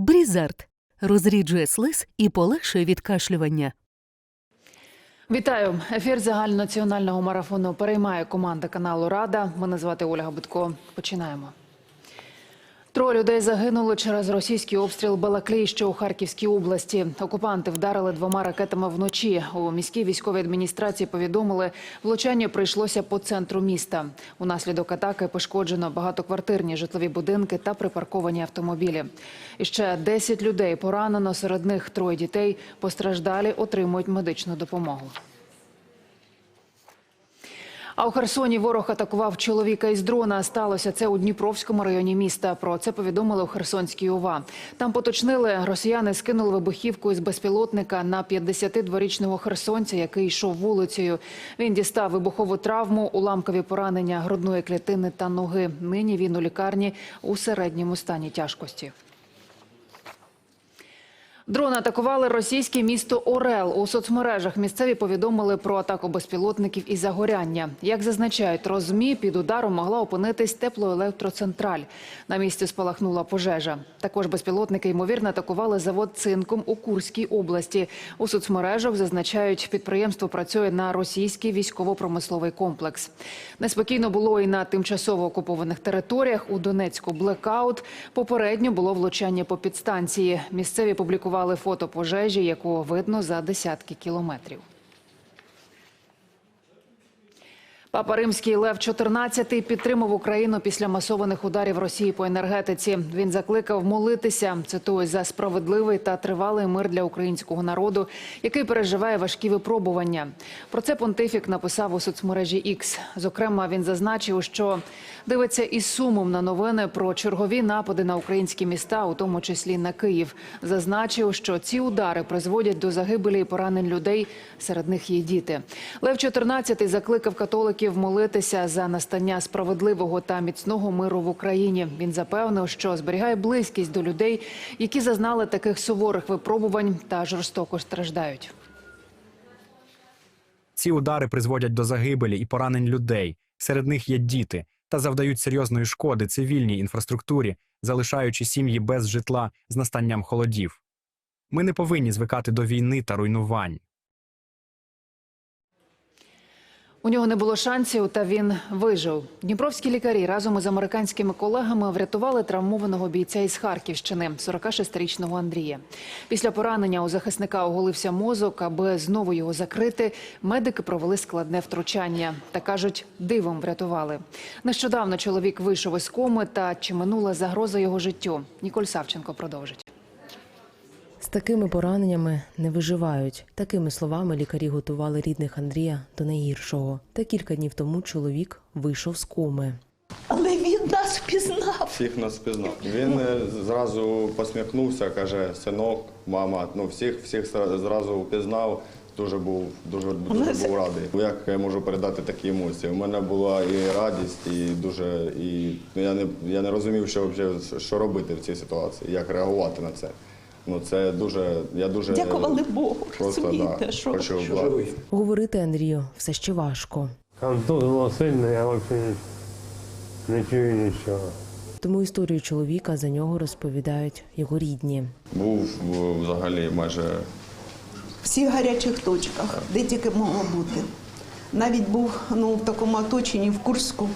Брізард розріджує слиз і полегшує відкашлювання. Вітаю! Ефір загальнонаціонального марафону переймає команда каналу Рада. Мене звати Ольга Битко. Починаємо. Троє людей загинули через російський обстріл Балаклії, що у Харківській області. Окупанти вдарили двома ракетами вночі. У міській військовій адміністрації повідомили, влучання прийшлося по центру міста. Унаслідок атаки пошкоджено багатоквартирні житлові будинки та припарковані автомобілі. Ще 10 людей поранено. Серед них троє дітей постраждалі отримують медичну допомогу. А у Херсоні ворог атакував чоловіка із дрона. Сталося це у Дніпровському районі міста. Про це повідомили у Херсонській ОВА. Там поточнили, росіяни скинули вибухівку із безпілотника на 52-річного херсонця, який йшов вулицею. Він дістав вибухову травму, уламкові поранення грудної клітини та ноги. Нині він у лікарні у середньому стані тяжкості. Дрони атакували російське місто Орел. У соцмережах місцеві повідомили про атаку безпілотників і загоряння. Як зазначають розмі, під ударом могла опинитись теплоелектроцентраль. На місці спалахнула пожежа. Також безпілотники ймовірно атакували завод цинком у Курській області. У соцмережах зазначають, підприємство працює на російський військово-промисловий комплекс. Неспокійно було і на тимчасово окупованих територіях. У Донецьку блекаут. Попередньо було влучання по підстанції. Місцеві публікували фото пожежі, яку видно за десятки кілометрів. Папа Римський Лев XIV підтримав Україну після масованих ударів Росії по енергетиці. Він закликав молитися, цитую, за справедливий та тривалий мир для українського народу, який переживає важкі випробування. Про це понтифік написав у соцмережі X. Зокрема, він зазначив, що дивиться із сумом на новини про чергові напади на українські міста, у тому числі на Київ. Зазначив, що ці удари призводять до загибелі і поранень людей. Серед них є діти. Лев XIV закликав католиків молитися за настання справедливого та міцного миру в Україні. Він запевнив, що зберігає близькість до людей, які зазнали таких суворих випробувань та жорстоко страждають. Ці удари призводять до загибелі і поранень людей. Серед них є діти та завдають серйозної шкоди цивільній інфраструктурі, залишаючи сім'ї без житла з настанням холодів. Ми не повинні звикати до війни та руйнувань. У нього не було шансів, та він вижив. Дніпровські лікарі разом із американськими колегами врятували травмованого бійця із Харківщини, 46-річного Андрія. Після поранення у захисника оголився мозок. Аби знову його закрити, медики провели складне втручання та кажуть, дивом врятували. Нещодавно чоловік вийшов із коми. Та чи минула загроза його життю? Ніколь Савченко продовжить. З такими пораненнями не виживають. Такими словами лікарі готували рідних Андрія до найгіршого. Та кілька днів тому чоловік вийшов з коми. Але він нас впізнав. Всіх нас впізнав. Він е, зразу посміхнувся, каже, синок, мама. Ну всіх, всіх зразу впізнав. Дуже був дуже, дуже був радий. Як я можу передати такі емоції? У мене була і радість, і дуже і ну, я не я не розумів, що взагалі, що робити в цій ситуації, як реагувати на це. Ну це дуже. Я дуже Дякували Богу, просто розумієте, да, що- хочу що бла- Говорити Андрію все ще важко. Там тут було сильно, я взагалі не чую нічого. Тому історію чоловіка за нього розповідають його рідні. Був е, взагалі майже В всіх гарячих точках, де тільки могло бути. Навіть був ну, в такому оточенні в Курську.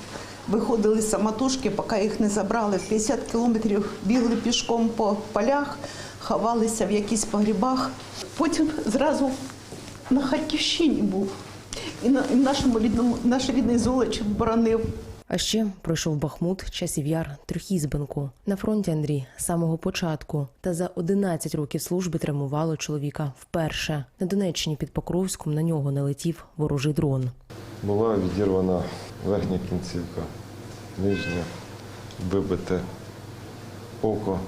Виходили самотужки, поки їх не забрали. 50 кілометрів бігли пішком по полях, ховалися в якісь погрібах. Потім зразу на Харківщині був. І на і нашому рідному, наш рідний Золоч боронив. А ще пройшов Бахмут, часів яр, Трьохізбенку. На фронті Андрій з самого початку. Та за 11 років служби травмувало чоловіка вперше. На Донеччині під Покровськом на нього налетів ворожий дрон. Була відірвана верхня кінцівка, нижня, вибите око,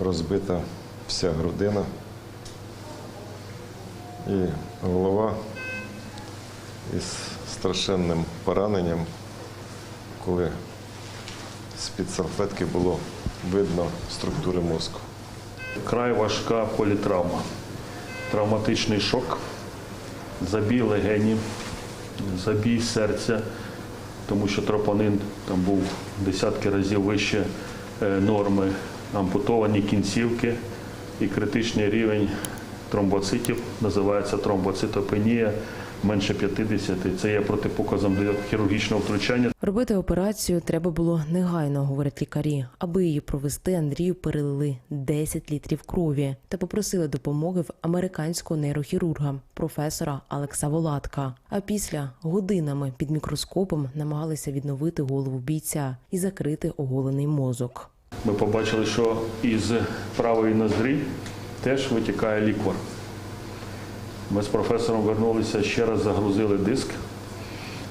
розбита вся грудина і голова із страшенним пораненням, коли з-під салфетки було видно структури мозку. Край важка політравма, травматичний шок, забій легенів, забій серця, тому що тропонин там був десятки разів вище е, норми. Ампутовані кінцівки і критичний рівень тромбоцитів називається тромбоцитопенія менше 50. Це є протипоказом для хірургічного втручання. Робити операцію треба було негайно, говорять лікарі. Аби її провести, Андрію перелили 10 літрів крові та попросили допомоги в американського нейрохірурга, професора Алекса Волатка. А після годинами під мікроскопом намагалися відновити голову бійця і закрити оголений мозок. Ми побачили, що із правої ноздрі теж витікає ліквор. Ми з професором вернулися, ще раз загрузили диск,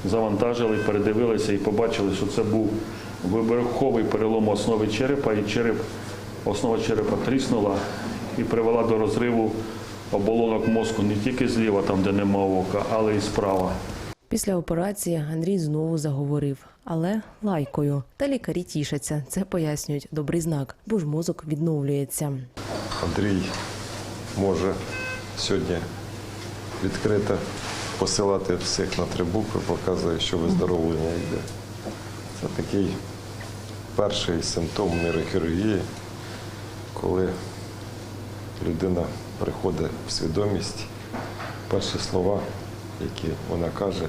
завантажили, передивилися і побачили, що це був вибуховий перелом основи черепа, і череп, основа черепа тріснула і привела до розриву оболонок мозку не тільки зліва, там де нема ока, але і справа. Після операції Андрій знову заговорив, але лайкою. Та лікарі тішаться. Це пояснюють добрий знак, бо ж мозок відновлюється. Андрій може сьогодні відкрито посилати всіх на три букви, показує, що виздоровлення йде. Це такий перший симптом нейрохірургії, коли людина приходить в свідомість, перші слова, які вона каже,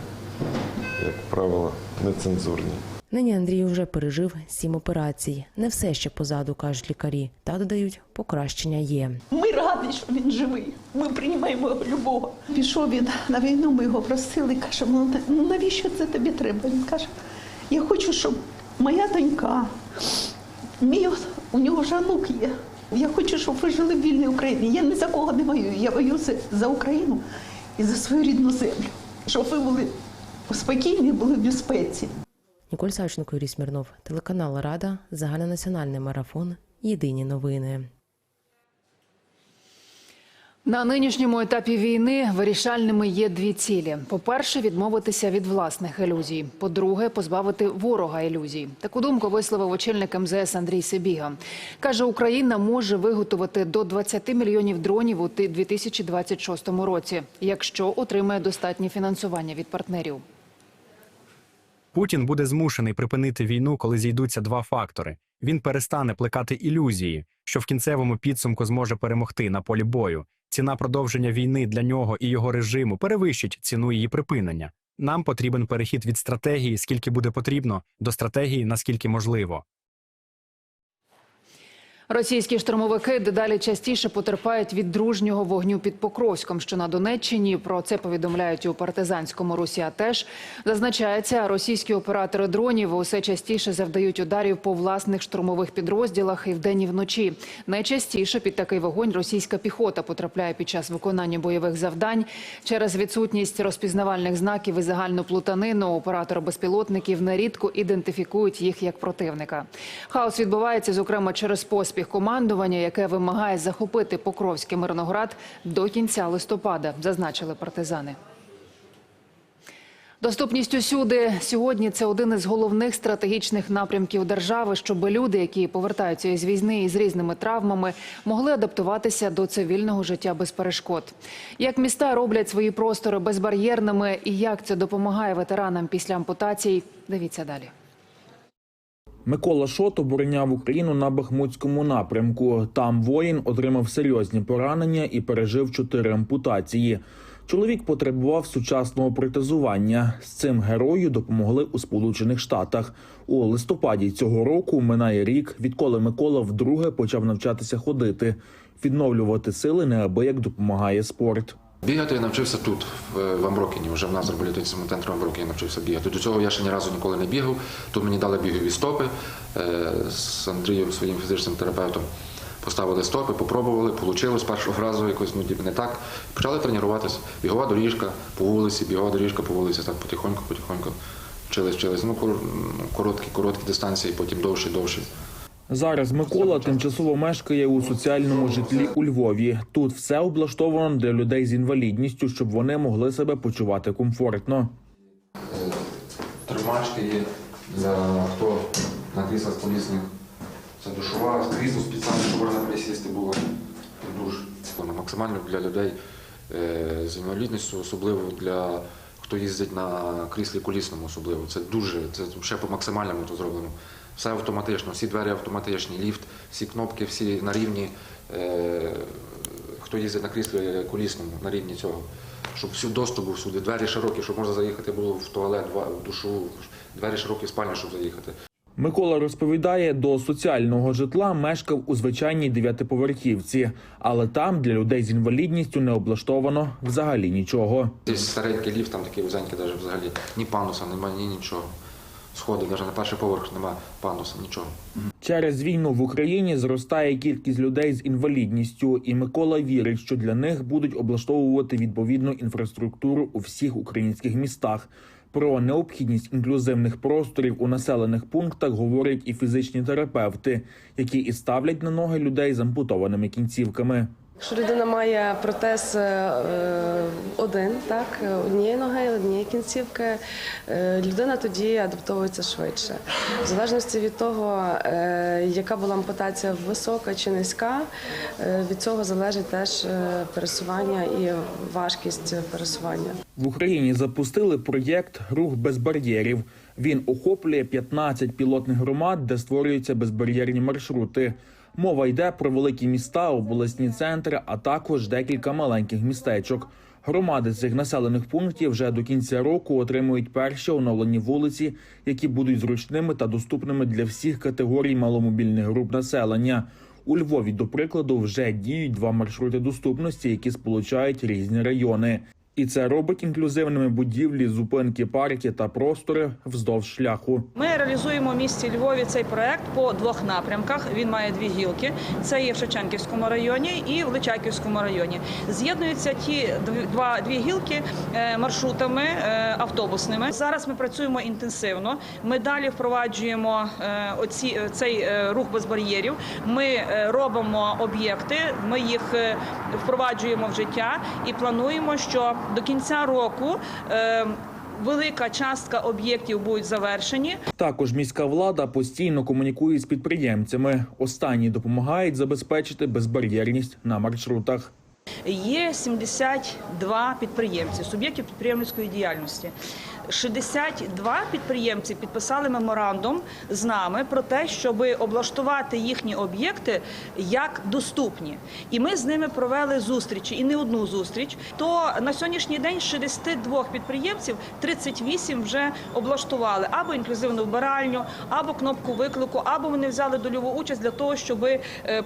як правило, нецензурні. Нині Андрій вже пережив сім операцій. Не все ще позаду, кажуть лікарі. Та додають, покращення є. Ми раді, що він живий. Ми приймаємо його любого. Пішов він на війну, ми його просили, кажемо, ну навіщо це тобі треба? Він каже, я хочу, щоб моя донька, мій у нього ж онук є. Я хочу, щоб ви жили в вільній Україні. Я ні за кого не воюю. Я воюю за- за Україну і за свою рідну землю. Щоб ви були спокійні, були в безпеці. Ніколь Савченко, Юрій Смірнов, телеканал Рада, загальнонаціональний марафон. Єдині новини. На нинішньому етапі війни вирішальними є дві цілі: по-перше, відмовитися від власних ілюзій. По-друге, позбавити ворога ілюзій. Таку думку висловив очільник МЗС Андрій Сибіга. каже, Україна може виготовити до 20 мільйонів дронів у ти- 2026 році, якщо отримає достатнє фінансування від партнерів. Путін буде змушений припинити війну, коли зійдуться два фактори. Він перестане плекати ілюзії, що в кінцевому підсумку зможе перемогти на полі бою. Ціна продовження війни для нього і його режиму перевищить ціну її припинення. Нам потрібен перехід від стратегії, скільки буде потрібно, до стратегії, наскільки можливо. Російські штурмовики дедалі частіше потерпають від дружнього вогню під Покровськом, що на Донеччині. Про це повідомляють у партизанському Русі. Теж зазначається, російські оператори дронів усе частіше завдають ударів по власних штурмових підрозділах і вдень і вночі. Найчастіше під такий вогонь російська піхота потрапляє під час виконання бойових завдань через відсутність розпізнавальних знаків і загальну плутанину. Оператори безпілотників нерідко ідентифікують їх як противника. Хаос відбувається, зокрема, через поспіх командування, яке вимагає захопити Покровський Мирноград до кінця листопада, зазначили партизани. Доступність усюди сьогодні це один із головних стратегічних напрямків держави, щоб люди, які повертаються із війни із різними травмами, могли адаптуватися до цивільного життя без перешкод. Як міста роблять свої простори безбар'єрними і як це допомагає ветеранам після ампутацій, дивіться далі. Микола Шот обороняв Україну на Бахмутському напрямку. Там воїн отримав серйозні поранення і пережив чотири ампутації. Чоловік потребував сучасного протезування. З цим герою допомогли у Сполучених Штатах. У листопаді цього року минає рік, відколи Микола вдруге почав навчатися ходити. Відновлювати сили неабияк допомагає спорт. Бігати я навчився тут, в в Амброкіні. Вже в нас в реабілітаційному центрі Амброкіні навчився бігати. До цього я ще ні разу ніколи не бігав. Тут мені дали бігові стопи е, з Андрієм, своїм фізичним терапевтом. Поставили стопи, попробували, вийшло з першого разу якось ну, не так. Почали тренуватися. Бігова доріжка по вулиці, бігова доріжка по вулиці, так потихоньку, потихоньку. Вчились, вчились. Ну, кор- короткі, короткі дистанції, потім довші, довші. Зараз Микола тимчасово мешкає у соціальному житлі у Львові. Тут все облаштовано для людей з інвалідністю, щоб вони могли себе почувати комфортно. Тримачки є для хто на кріслах колісних. Це душова, крісло спеціальне, щоб можна присісти було. Душ. Воно максимально для людей е, з інвалідністю, особливо для хто їздить на кріслі колісному, особливо. Це дуже, це ще по максимальному то зроблено. Все автоматично, всі двері автоматичні, ліфт, всі кнопки, всі на рівні. Е, хто їздить на кріслі колісному, на рівні цього. Щоб всю доступ був сюди, двері широкі, щоб можна заїхати було в туалет, в душу, двері широкі в спальню, щоб заїхати. Микола розповідає, до соціального житла мешкав у звичайній дев'ятиповерхівці, але там для людей з інвалідністю не облаштовано взагалі нічого. Цей старенький ліфт, там такий вузенький, навіть взагалі ні пануса, немає, ні нічого. Сходи, навіть на перший поверх немає пануса, нічого. Через війну в Україні зростає кількість людей з інвалідністю, і Микола вірить, що для них будуть облаштовувати відповідну інфраструктуру у всіх українських містах. Про необхідність інклюзивних просторів у населених пунктах говорять і фізичні терапевти, які і ставлять на ноги людей з ампутованими кінцівками. Якщо людина має протез е, один, так, однієї ноги, однієї кінцівки, е, людина тоді адаптовується швидше. В залежності від того, е, яка була ампутація висока чи низька, е, від цього залежить теж е, пересування і важкість пересування. В Україні запустили проєкт Рух без бар'єрів. Він охоплює 15 пілотних громад, де створюються безбар'єрні маршрути. Мова йде про великі міста, обласні центри, а також декілька маленьких містечок. Громади цих населених пунктів вже до кінця року отримують перші оновлені вулиці, які будуть зручними та доступними для всіх категорій маломобільних груп населення. У Львові, до прикладу, вже діють два маршрути доступності, які сполучають різні райони. І це робить інклюзивними будівлі, зупинки, парки та простори вздовж шляху. Ми реалізуємо в місті Львові цей проект по двох напрямках. Він має дві гілки. Це є в Шевченківському районі і в Личаківському районі. З'єднуються ті дв- два дві гілки е, маршрутами е, автобусними. Зараз ми працюємо інтенсивно. Ми далі впроваджуємо е, оці цей рух без бар'єрів. Ми робимо об'єкти. Ми їх впроваджуємо в життя і плануємо, що до кінця року. е, Велика частка об'єктів будуть завершені. Також міська влада постійно комунікує з підприємцями. Останні допомагають забезпечити безбар'єрність на маршрутах. Є 72 підприємці, суб'єктів підприємницької діяльності. 62 підприємці підписали меморандум з нами про те, щоб облаштувати їхні об'єкти як доступні. І ми з ними провели зустрічі і не одну зустріч. То на сьогоднішній день з 62 підприємців 38 вже облаштували або інклюзивну вбиральню, або кнопку виклику, або вони взяли дольову участь для того, щоб е,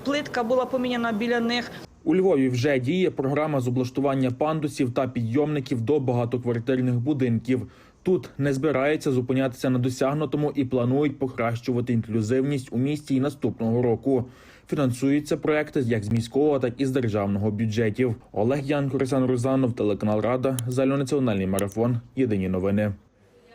плитка була поміняна біля них. У Львові вже діє програма з облаштування пандусів та підйомників до багатоквартирних будинків. Тут не збираються зупинятися на досягнутому і планують покращувати інклюзивність у місті і наступного року. Фінансуються проекти як з міського, так і з державного бюджетів. Олег Янко, Руслан Рузанов, телеканал Рада, загальнонаціональний марафон. Єдині новини.